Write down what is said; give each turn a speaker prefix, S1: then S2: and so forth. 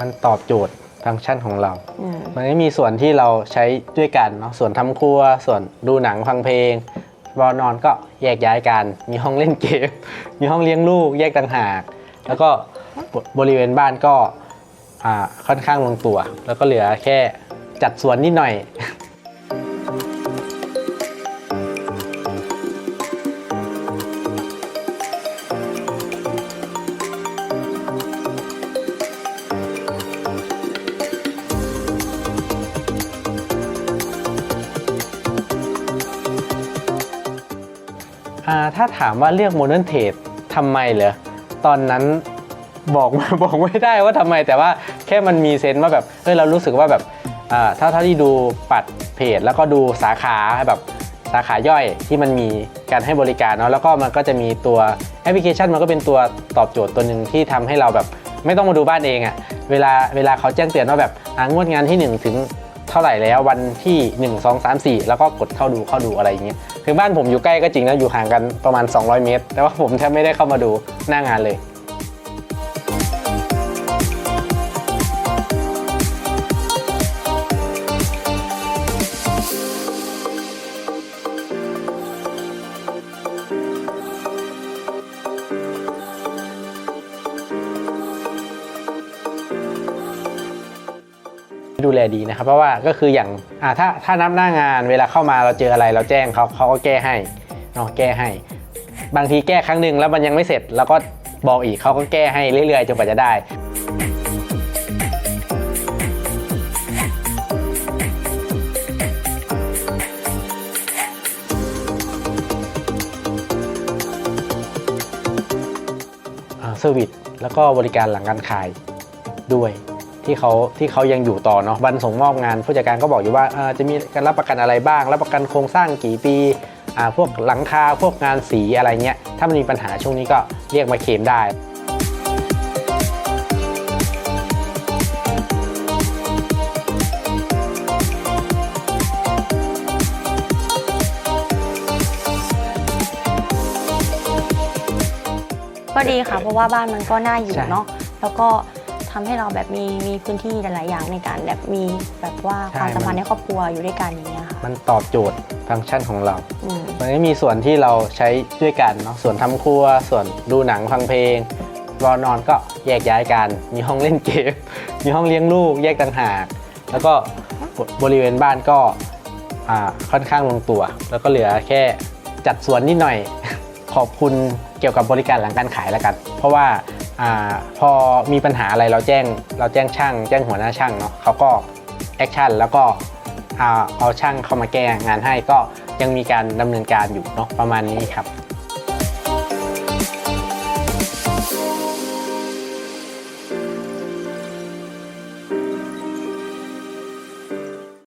S1: มันตอบโจทย์ฟังก์ชันของเรา
S2: อืม
S1: มันก็มีส่วนที่เราใช้ด้วยกันเนาะ ส่วนทำครัว ส่วนดูหนังฟังเพลงวอนอนก็แยกย้ายกัน มีห้องเล่นเกม มีห้องเลี้ยงลูกแยกต่างหาก แล้วก็บบริเวณบ้านก็อ่าค่อนข้างลงตัว แล้วก็เหลือแค่จัดสวนนิดหน่อย ถ้าถามว่าเลือกโมเดิร์นเทรดทำไมเหรอ ตอนนั้นบอกบอกไม่ได้ว่าทำไม แต่ว่าแค่มันมีเซนส์ว่าแบบเฮ้ยเรารู้สึกว่าแบบอ่าถ้าเท่าที่ดูปัดเพจ แล้วก็ดูสาขาแบบสาขาย่อยที่มันมีการให้บริการเนาะแล้วก็มันก็จะมีตัวแอปพลิเคชันมันก็เป็นตัวตอบโจทย์ตัวหนึ่งที่ทำให้เราแบบไม่ต้องมาดูบ้านเองอะเวลาเวลาเขาแจ้งเตือนว่าแบบงวดงานที่ 1 ถึง ท่าไหร่แล้ววันที่ 1 2 3 4 แล้วก็กดเข้าดูเข้าดูอะไรอย่างเงี้ยคือบ้านผมอยู่ใกล้ก็จริงนะอยู่ห่างกันประมาณ 200 เมตร แต่ว่าผมแทบไม่ได้เข้ามาดูหน้างานเลย ดูแลดีนะครับ เพราะว่าก็คืออย่างอ่าถ้าถ้านับหน้างานเวลาเข้ามาเราเจออะไรเราแจ้งเขาเขาก็แก้ให้เนาะแก้ให้ บางทีแก้ครั้งหนึ่งแล้วมันยังไม่เสร็จแล้วก็บอกอีกเขาก็แก้ให้เรื่อยๆจนกว่าจะได้เซอร์วิสแล้วก็บริการหลังการขายด้วย ที่เขาที่เขายังอยู่ต่อเนาะวันส่งมอบงานผู้จัดการก็บอกอยู่ว่าเอ่อจะมีการรับประกันอะไรบ้าง รับประกันโครงสร้างกี่ปีอ่าพวกหลังคาพวกงานสีอะไรเงี้ยถ้ามันมีปัญหาช่วงนี้ก็เรียกมาเคลมได้
S2: ก็ดีค่ะ เพราะว่าบ้านมันก็น่าอยู่
S1: ใช่
S2: เนาะแล้วก็ ทำให้เราแบบมีมีพื้นที่หลายๆอย่างในการแบบมีแบบว่าความสัมพันธ์ในครอบครัวอยู่ด้วยกันอย่างเงี้ยค่ะ
S1: มันตอบโจทย์ฟังก์ชันของเรา
S2: อืม
S1: มันก็มีส่วนที่เราใช้ด้วยกันเนาะส่วนทำครัว ส่วนดูหนังฟังเพลงวอนอนก็แยกย้ายกัน มีห้องเล่นเกม มีห้องเลี้ยงลูกแยกต่างหากแล้วก็บริเวณบ้านก็อ่าค่อนข้างลงตัว แล้วก็เหลือแค่จัดสวนนิดหน่อย ขอบคุณเกี่ยวกับบริการหลังการขายแล้วกัน เพราะว่า อพอมีปัญหาอะไรเราแจ้ง เราแจ้งช่าง แจ้งหัวหน้าช่างเนาะเขาก็แอคชั่นแล้วก็อ่าเอาช่างเข้ามาแก้งานให้ก็ยังมีการดำเนินการอยู่เนาะประมาณนี้ครับ